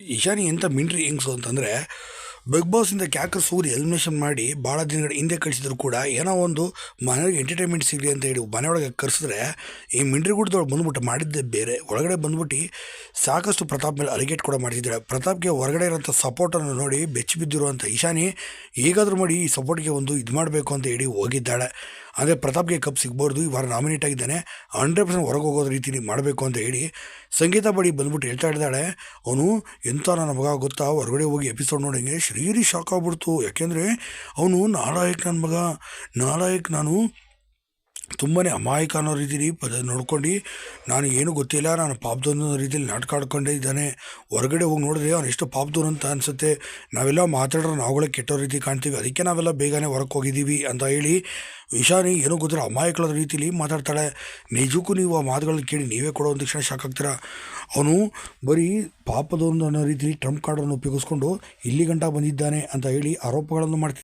ಈಶಾನಿ ಎಂಥ ಮಿಂಟ್ರಿ ಹೆಂಗ್ಸು ಅಂತಂದರೆ, ಬಿಗ್ ಬಾಸಿಂದ ಕ್ಯಾಕರ್ ಸೂರಿ ಎಲಿಮಿನೇಷನ್ ಮಾಡಿ ಭಾಳ ದಿನಗಳ ಹಿಂದೆ ಕಳಿಸಿದ್ರು ಕೂಡ ಏನೋ ಒಂದು ಮನೆಗೆ ಎಂಟರ್ಟೈನ್ಮೆಂಟ್ ಸಿಗಲಿ ಅಂತ ಹೇಳಿ ಮನೆಯೊಳಗೆ ಕರೆಸಿದ್ರೆ, ಈ ಮಿಂಡ್ರಿ ಗುಡ್ದೊಳಗೆ ಬಂದ್ಬಿಟ್ಟು ಮಾಡಿದ್ದೆ ಬೇರೆ. ಒಳಗಡೆ ಬಂದ್ಬಿಟ್ಟು ಸಾಕಷ್ಟು ಪ್ರತಾಪ್ ಮೇಲೆ ಅಲಿಗೇಟ್ ಕೂಡ ಮಾಡ್ತಿದ್ದಾಳೆ. ಪ್ರತಾಪ್ಗೆ ಹೊರಗಡೆ ಇರೋಂಥ ಸಪೋರ್ಟನ್ನು ನೋಡಿ ಬೆಚ್ಚಿ ಬಿದ್ದಿರುವಂಥ ಈಶಾನಿ ಹೇಗಾದರೂ ಮಾಡಿ ಈ ಸಪೋರ್ಟ್ಗೆ ಒಂದು ಇದು ಮಾಡಬೇಕು ಅಂತ ಹೇಳಿ ಹೋಗಿದ್ದಾಳೆ. ಅಂದರೆ ಪ್ರತಾಪ್ಗೆ ಕಪ್ ಸಿಗ್ಬಾರ್ದು ಈ ವಾರ ನಾಮಿನೇಟ್ ಆಗಿದ್ದಾನೆ ಹಂಡ್ರೆಡ್ ಪರ್ಸೆಂಟ್ ಹೊರಗೆ ಹೋಗೋದ ರೀತಿಲಿ ಮಾಡಬೇಕು ಅಂತ ಹೇಳಿ ಸಂಗೀತ ಬಡಿ ಬಂದ್ಬಿಟ್ಟು ಹೇಳ್ತಾ ಇದ್ದಾಳೆ. ಅವನು ಎಂಥ ನನ್ನ ಮಗ ಗೊತ್ತಾ? ಹೊರಗಡೆ ಹೋಗಿ ಎಪಿಸೋಡ್ ನೋಡೋಂಗೆ ಶ್ರೀರಿ ಶಾಕ್ ಆಗ್ಬಿಡ್ತು. ಯಾಕೆಂದರೆ ಅವನು ನಾಲಾಯಕ್ ನನ್ನ ಮಗ. ನಾಲಾಯಕ್ ನಾನು ತುಂಬಾ ಅಮಾಯಕ ಅನ್ನೋ ರೀತಿಲಿ ಪದ ನೋಡ್ಕೊಂಡು ನಾನು ಏನು ಗೊತ್ತಿಲ್ಲ, ನಾನು ಪಾಪದೊಂದು ಅನ್ನೋ ರೀತಿಲಿ ನಾಟಕ ಆಡ್ಕೊಂಡೇ ಇದ್ದಾನೆ. ಹೊರಗಡೆ ಹೋಗಿ ನೋಡಿದ್ರೆ ಅವ್ನು ಎಷ್ಟು ಪಾಪದೂರು ಅಂತ ಅನಿಸುತ್ತೆ. ನಾವೆಲ್ಲ ಮಾತಾಡೋ ನಾವುಗಳೇ ಕೆಟ್ಟೋ ರೀತಿ ಕಾಣ್ತೀವಿ. ಅದಕ್ಕೆ ನಾವೆಲ್ಲ ಬೇಗನೆ ಹೊರಕ್ಕೆ ಹೋಗಿದ್ದೀವಿ ಅಂತ ಹೇಳಿ ವಿಶಾನಿ ಏನೋ ಗೊತ್ತಿರೋ ಅಮಾಯಕಳ ರೀತಿಲಿ ಮಾತಾಡ್ತಾಳೆ. ನಿಜಕ್ಕೂ ನೀವು ಆ ಮಾತುಗಳನ್ನ ಕೇಳಿ ನೀವೇ ಕೊಡೋ ಒಂದು ಕ್ಷಣ ಶಾಕ್ ಅವನು ಬರೀ ಪಾಪದವನು ಅನ್ನೋ ರೀತಿಲಿ ಟ್ರಂಪ್ ಕಾರ್ಡನ್ನು ಉಪಯೋಗಿಸ್ಕೊಂಡು ಇಲ್ಲಿ ಗಂಟ ಬಂದಿದ್ದಾನೆ ಅಂತ ಹೇಳಿ ಆರೋಪಗಳನ್ನು ಮಾಡ್ತಿದ್ದಾನೆ.